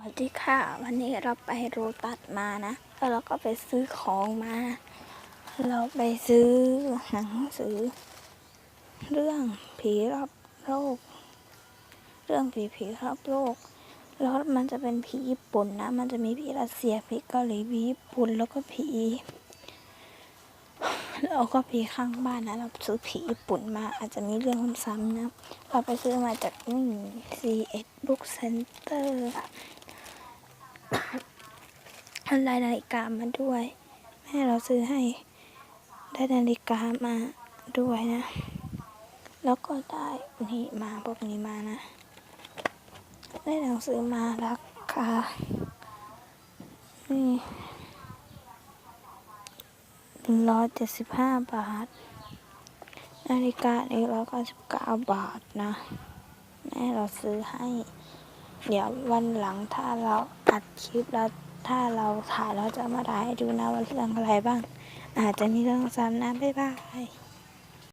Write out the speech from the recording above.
สวัสดีค่ะ วันนี้เราไปโรตัสมานะ แล้วเราก็ไปซื้อของมา เราไปซื้อหนังสือ เรื่องผีรอบโลก เรื่องผีผีรอบโลก แล้วมันจะเป็นผีญี่ปุ่นนะ มันจะมีผีรัสเซียผีเกาหลีผีญี่ปุ่นแล้วก็ผีแล้วก็ผีข้างบ้านนะ เราซื้อผีญี่ปุ่นมา อาจจะมีเรื่องซ้ำๆนะ เราไปซื้อมาจากนี่ CS Book Center ได้นาฬิกามาด้วย แม่เราซื้อให้ ได้นาฬิกามาด้วยนะ แล้วก็ได้นี่มาพวกนี้มานะ ได้หนังสือมาราคา นี่ร้อยเจ็ดสิบห้าบาท นาฬิกานี่ร้อยเก้าสิบเก้าบาทนะ แม่เราซื้อให้ เดี๋ยววันหลังถ้าเราอัดคลิปแล้วถ้าเราถ่ายเราจะมาถ่ายให้ดูนะว่าเรื่องอะไรบ้าง อาจจะมีเรื่องซ้ำนะบ๊ายบาย